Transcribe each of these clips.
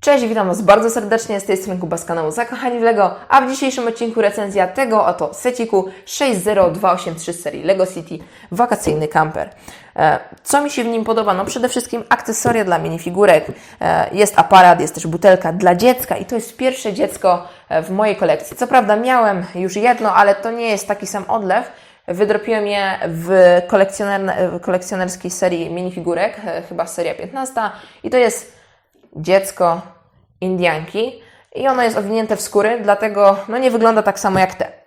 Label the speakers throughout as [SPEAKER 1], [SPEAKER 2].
[SPEAKER 1] Cześć, witam Was bardzo serdecznie z tej strony Kuba z kanału Zakochani w Lego, a w dzisiejszym odcinku recenzja tego oto seciku 60283 z serii Lego City wakacyjny camper. E, Co mi się w nim podoba? No przede wszystkim akcesoria dla minifigurek, E, jest aparat, jest też butelka dla dziecka i to jest pierwsze dziecko e, w mojej kolekcji. Co prawda miałem już jedno, ale to nie jest taki sam odlew, Wydropiłem je w, kolekcjoner, kolekcjonerskiej serii minifigurek, chyba seria 15 i to jest dziecko Indianki i ono jest owinięte w skóry, dlatego no nie wygląda tak samo jak te.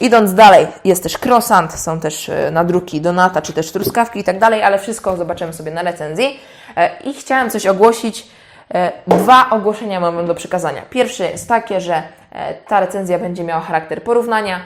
[SPEAKER 1] Idąc dalej, jest też croissant, są też e, nadruki donata, czy też truskawki i tak dalej, ale wszystko zobaczymy sobie na recenzji. E, I chciałem coś ogłosić. E, Dwa ogłoszenia mam do przekazania. Pierwsze jest takie, że ta recenzja będzie miała charakter porównania.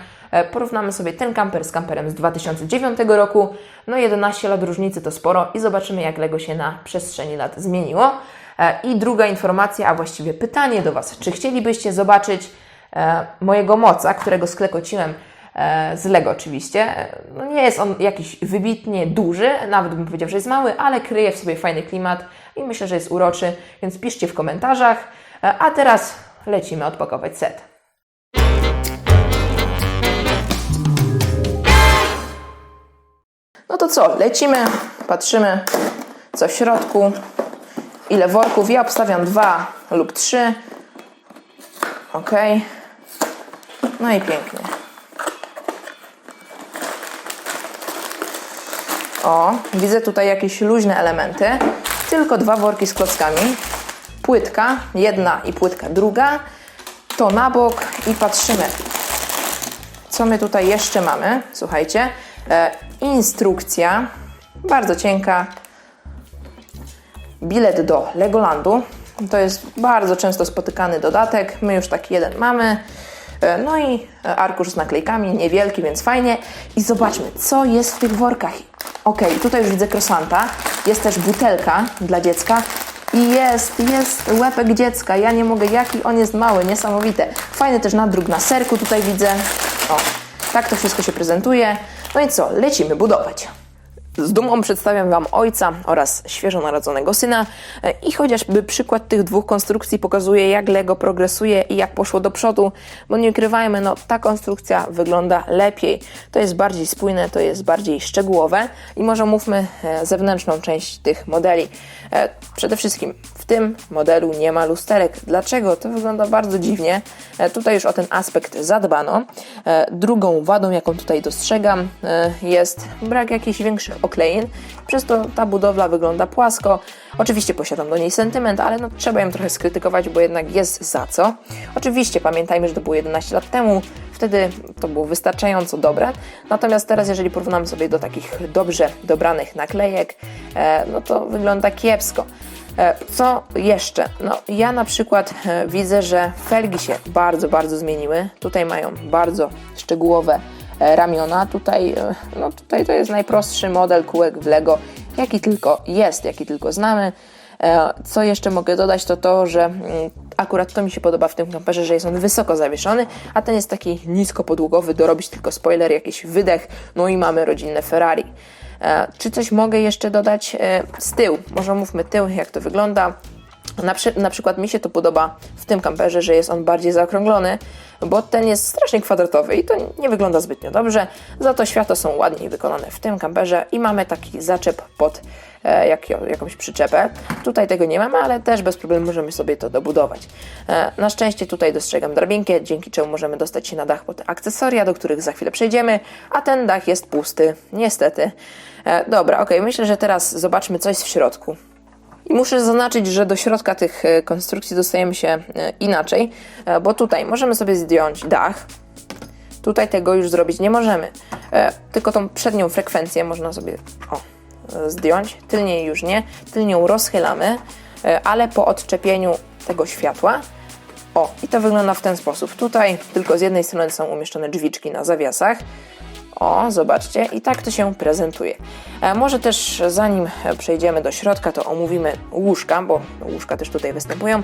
[SPEAKER 1] Porównamy sobie ten kamper z kamperem z 2009 roku. No 11 lat różnicy to sporo i zobaczymy jak Lego się na przestrzeni lat zmieniło. E, I druga informacja, a właściwie pytanie do Was. Czy chcielibyście zobaczyć e, mojego moca, którego sklekociłem e, z Lego oczywiście. No nie jest on jakiś wybitnie duży, nawet bym powiedział, że jest mały, ale kryje w sobie fajny klimat i myślę, że jest uroczy, więc piszcie w komentarzach. A teraz lecimy odpakować set. No to co, lecimy, patrzymy co w środku, ile worków. Ja obstawiam dwa lub trzy. Ok. No i pięknie. O, widzę tutaj jakieś luźne elementy. Tylko dwa worki z klockami. Płytka, jedna i płytka druga. To na bok i patrzymy, co my tutaj jeszcze mamy. Słuchajcie, e, instrukcja, bardzo cienka. Bilet do Legolandu. To jest bardzo często spotykany dodatek. My już taki jeden mamy. E, No i e, arkusz z naklejkami, niewielki, więc fajnie. I zobaczmy, co jest w tych workach. Ok, tutaj już widzę krosanta. Jest też butelka dla dziecka. I jest, jest łepek dziecka. Ja nie mogę, jaki on jest mały, niesamowite. Fajny też nadruk na serku tutaj widzę. O, tak to wszystko się prezentuje. No i co, lecimy budować. Z dumą przedstawiam Wam ojca oraz świeżo narodzonego syna E, i chociażby przykład tych dwóch konstrukcji pokazuje, jak Lego progresuje i jak poszło do przodu, bo nie ukrywajmy, no ta konstrukcja wygląda lepiej. To jest bardziej spójne, to jest bardziej szczegółowe i może mówmy e, zewnętrzną część tych modeli. E, Przede wszystkim w tym modelu nie ma lusterek. Dlaczego? To wygląda bardzo dziwnie. Tutaj już o ten aspekt zadbano. Drugą wadą, jaką tutaj dostrzegam, jest brak jakichś większych oklejeń. Przez to ta budowla wygląda płasko. Oczywiście posiadam do niej sentyment, ale no, trzeba ją trochę skrytykować, bo jednak jest za co. Oczywiście pamiętajmy, że to było 11 lat temu. Wtedy to było wystarczająco dobre. Natomiast teraz, jeżeli porównamy sobie do takich dobrze dobranych naklejek, e, no to wygląda kiepsko. E, Co jeszcze? No, ja na przykład e, widzę, że felgi się bardzo, bardzo zmieniły. Tutaj mają bardzo szczegółowe ramiona. Tutaj, e, no, tutaj to jest najprostszy model kółek w Lego, jaki tylko jest, jaki tylko znamy. E, Co jeszcze mogę dodać, to to, że mm, akurat to mi się podoba w tym kamperze, że jest on wysoko zawieszony, a ten jest taki nisko podługowy, dorobić tylko spoiler, jakiś wydech, no i mamy rodzinne Ferrari. E, Czy coś mogę jeszcze dodać e, z tyłu? Może mówmy tył, jak to wygląda. Na, przy, na przykład mi się to podoba w tym kamperze, że jest on bardziej zaokrąglony, bo ten jest strasznie kwadratowy i to nie wygląda zbytnio dobrze. Za to światła są ładniej wykonane w tym kamperze i mamy taki zaczep pod e, jak, jakąś przyczepę. Tutaj tego nie mamy, ale też bez problemu możemy sobie to dobudować. E, na szczęście tutaj dostrzegam drabinkę, dzięki czemu możemy dostać się na dach pod akcesoria, do których za chwilę przejdziemy, a ten dach jest pusty, niestety. E, dobra, ok, myślę, że teraz zobaczmy, co jest w środku. I muszę zaznaczyć, że do środka tych e, konstrukcji dostajemy się e, inaczej, e, bo tutaj możemy sobie zdjąć dach. Tutaj tego już zrobić nie możemy. Tylko tą przednią frekwencję można sobie o, zdjąć, tylniej już nie. Tylnią rozchylamy, ale po odczepieniu tego światła. O, i to wygląda w ten sposób. Tutaj tylko z jednej strony są umieszczone drzwiczki na zawiasach. O, zobaczcie, i tak to się prezentuje. E, może też zanim przejdziemy do środka, to omówimy łóżka, bo łóżka też tutaj występują.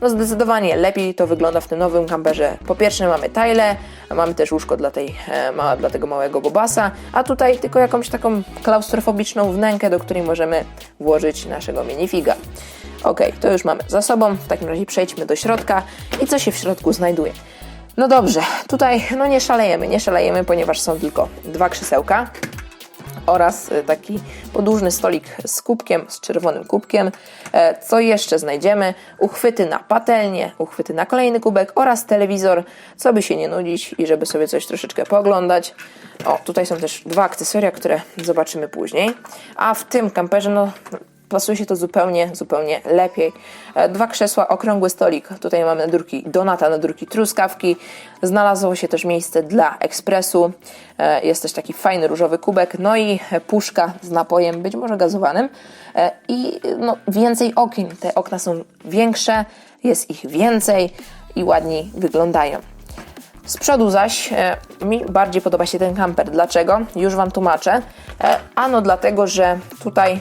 [SPEAKER 1] No zdecydowanie lepiej to wygląda w tym nowym kamperze. Po pierwsze mamy tajle, mamy też łóżko dla, tej, e, dla tego małego bobasa, a tutaj tylko jakąś taką klaustrofobiczną wnękę, do której możemy włożyć naszego minifiga. Ok, to już mamy za sobą. W takim razie przejdźmy do środka i co się w środku znajduje. No dobrze, tutaj no nie szalejemy, nie szalejemy, ponieważ są tylko dwa krzesełka oraz y, taki podłużny stolik z kubkiem, z czerwonym kubkiem. E, Co jeszcze znajdziemy? Uchwyty na patelnię, uchwyty na kolejny kubek oraz telewizor, co by się nie nudzić i żeby sobie coś troszeczkę pooglądać. O, tutaj są też dwa akcesoria, które zobaczymy później. A w tym kamperze, no pasuje się to zupełnie, zupełnie lepiej. E, Dwa krzesła, okrągły stolik. Tutaj mamy nadruki Donata, nadruki truskawki. Znalazło się też miejsce dla ekspresu. E, Jest też taki fajny różowy kubek. No i puszka z napojem, być może gazowanym. E, I no, więcej okien. Te okna są większe, jest ich więcej i ładniej wyglądają. Z przodu zaś e, mi bardziej podoba się ten kamper. Dlaczego? Już Wam tłumaczę. E, ano dlatego, że tutaj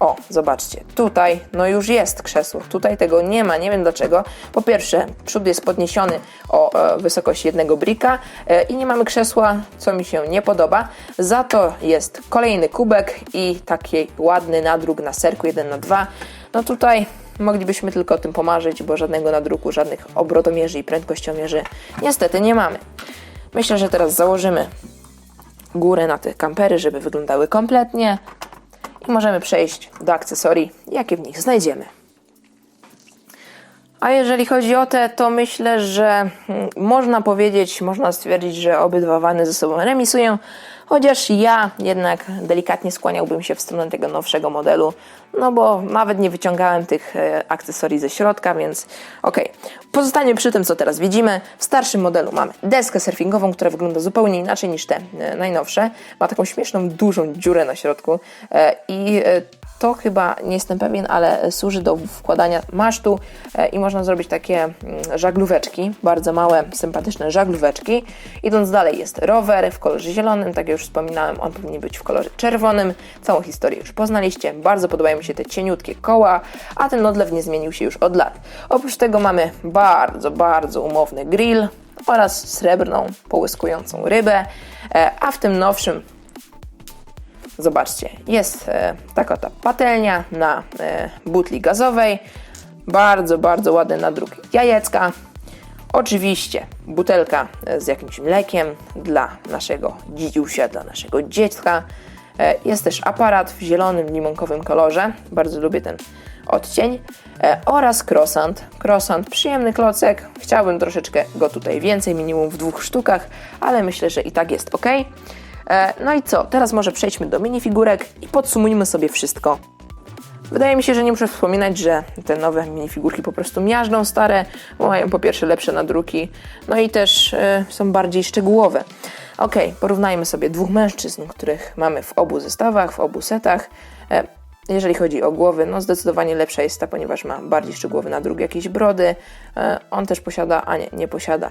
[SPEAKER 1] o, zobaczcie, tutaj no już jest krzesło, tutaj tego nie ma, nie wiem dlaczego. Po pierwsze, przód jest podniesiony o e, wysokość jednego brika e, i nie mamy krzesła, co mi się nie podoba. Za to jest kolejny kubek i taki ładny nadruk na serku 1 na 2 No tutaj moglibyśmy tylko o tym pomarzyć, bo żadnego nadruku, żadnych obrotomierzy i prędkościomierzy niestety nie mamy. Myślę, że teraz założymy górę na te kampery, żeby wyglądały kompletnie możemy przejść do akcesorii, jakie w nich znajdziemy. A jeżeli chodzi o te, to myślę, że mm, można powiedzieć, można stwierdzić, że obydwa wany ze sobą remisują, chociaż ja jednak delikatnie skłaniałbym się w stronę tego nowszego modelu, no bo nawet nie wyciągałem tych e, akcesorii ze środka, więc okej. Pozostanie przy tym, co teraz widzimy. W starszym modelu mamy deskę surfingową, która wygląda zupełnie inaczej niż te e, najnowsze. Ma taką śmieszną, dużą dziurę na środku e, i to chyba, nie jestem pewien, ale służy do wkładania masztu e, i można zrobić takie mm, żaglóweczki, bardzo małe, sympatyczne żaglóweczki. Idąc dalej jest rower w kolorze zielonym, tak jak już wspominałem, on powinien być w kolorze czerwonym. Całą historię już poznaliście, bardzo podobają mi się te cieniutkie koła, a ten odlew nie zmienił się już od lat. Oprócz tego mamy bardzo, bardzo umowny grill oraz srebrną, połyskującą rybę, e, a w tym nowszym Zobaczcie, jest e, taka ta patelnia na e, butli gazowej. Bardzo, bardzo ładny nadruk jajecka. Oczywiście butelka e, z jakimś mlekiem dla naszego dzidziusia, dla naszego dziecka. Jest też aparat w zielonym, limonkowym kolorze. Bardzo lubię ten odcień. Oraz croissant. Croissant, przyjemny klocek. Chciałbym troszeczkę go tutaj więcej, minimum w dwóch sztukach, ale myślę, że i tak jest ok. E, No i co? Teraz może przejdźmy do minifigurek i podsumujmy sobie wszystko. Wydaje mi się, że nie muszę wspominać, że te nowe minifigurki po prostu miażdżą stare, mają po pierwsze lepsze nadruki, no i też e, są bardziej szczegółowe. Ok, porównajmy sobie dwóch mężczyzn, których mamy w obu zestawach, w obu setach. E, jeżeli chodzi o głowy, no zdecydowanie lepsza jest ta, ponieważ ma bardziej szczegółowy nadruk, jakieś brody. E, on też posiada, a nie, nie posiada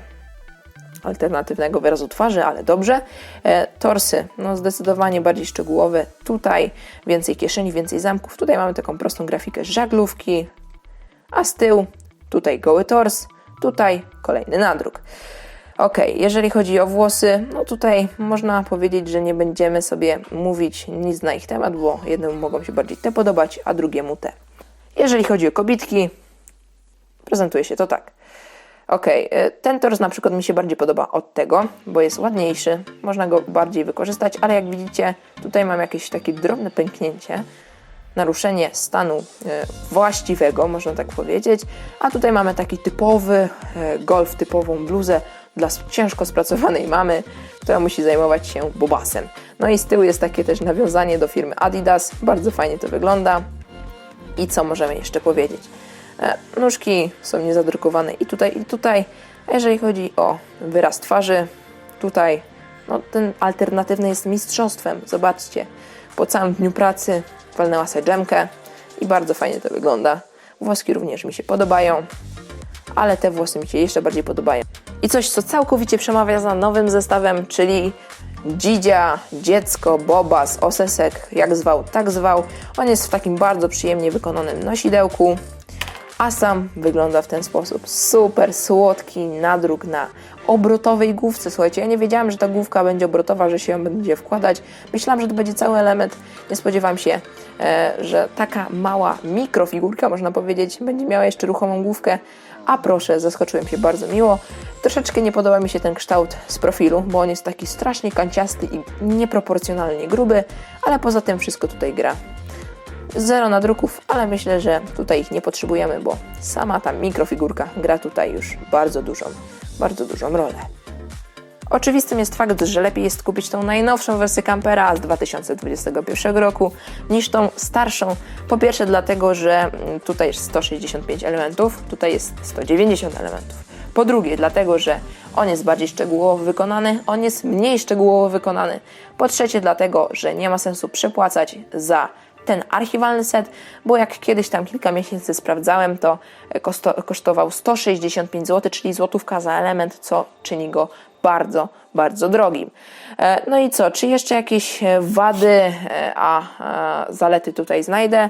[SPEAKER 1] alternatywnego wyrazu twarzy, ale dobrze. E, torsy, no zdecydowanie bardziej szczegółowe. Tutaj więcej kieszeni, więcej zamków. Tutaj mamy taką prostą grafikę żaglówki, a z tyłu tutaj goły tors, tutaj kolejny nadruk. Ok, jeżeli chodzi o włosy, no tutaj można powiedzieć, że nie będziemy sobie mówić nic na ich temat, bo jednemu mogą się bardziej te podobać, a drugiemu te. Jeżeli chodzi o kobitki, prezentuje się to tak. Ok, ten tors na przykład mi się bardziej podoba od tego, bo jest ładniejszy, można go bardziej wykorzystać, ale jak widzicie, tutaj mam jakieś takie drobne pęknięcie, naruszenie stanu e, właściwego, można tak powiedzieć, a tutaj mamy taki typowy e, golf, typową bluzę dla ciężko spracowanej mamy, która musi zajmować się bobasem. No i z tyłu jest takie też nawiązanie do firmy Adidas, bardzo fajnie to wygląda. I co możemy jeszcze powiedzieć? E, Nóżki są niezadrukowane i tutaj, i tutaj. A jeżeli chodzi o wyraz twarzy, tutaj no, ten alternatywny jest mistrzostwem. Zobaczcie, po całym dniu pracy walnęła sobie dżemkę i bardzo fajnie to wygląda. Włoski również mi się podobają, ale te włosy mi się jeszcze bardziej podobają. I coś, co całkowicie przemawia za nowym zestawem, czyli Dzidzia, dziecko, bobas, osesek, jak zwał, tak zwał. On jest w takim bardzo przyjemnie wykonanym nosidełku. A sam wygląda w ten sposób. Super słodki nadruk na obrotowej główce. Słuchajcie, ja nie wiedziałam, że ta główka będzie obrotowa, że się ją będzie wkładać. Myślałam, że to będzie cały element. Nie spodziewałam się, e, że taka mała mikrofigurka, można powiedzieć, będzie miała jeszcze ruchomą główkę. A proszę, zaskoczyłem się bardzo miło. Troszeczkę nie podoba mi się ten kształt z profilu, bo on jest taki strasznie kanciasty i nieproporcjonalnie gruby, ale poza tym wszystko tutaj gra. Zero nadruków, ale myślę, że tutaj ich nie potrzebujemy, bo sama ta mikrofigurka gra tutaj już bardzo dużą, bardzo dużą rolę. Oczywistym jest fakt, że lepiej jest kupić tą najnowszą wersję Campera z 2021 roku niż tą starszą. Po pierwsze dlatego, że mm, tutaj jest 165 elementów, tutaj jest 190 elementów. Po drugie dlatego, że on jest bardziej szczegółowo wykonany, on jest mniej szczegółowo wykonany. Po trzecie dlatego, że nie ma sensu przepłacać za ten archiwalny set, bo jak kiedyś tam kilka miesięcy sprawdzałem, to kosto, kosztował 165 zł, czyli złotówka za element, co czyni go bardzo, bardzo drogim. E, No i co, czy jeszcze jakieś e, wady, e, a, zalety tutaj znajdę?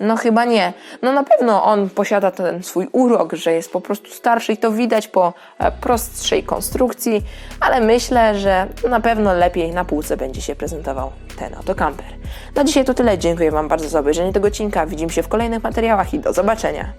[SPEAKER 1] No chyba nie. No na pewno on posiada ten swój urok, że jest po prostu starszy i to widać po e, prostszej konstrukcji, ale myślę, że na pewno lepiej na półce będzie się prezentował ten oto kamper. Na dzisiaj to tyle. Dziękuję Wam bardzo za obejrzenie tego odcinka. Widzimy się w kolejnych materiałach i do zobaczenia.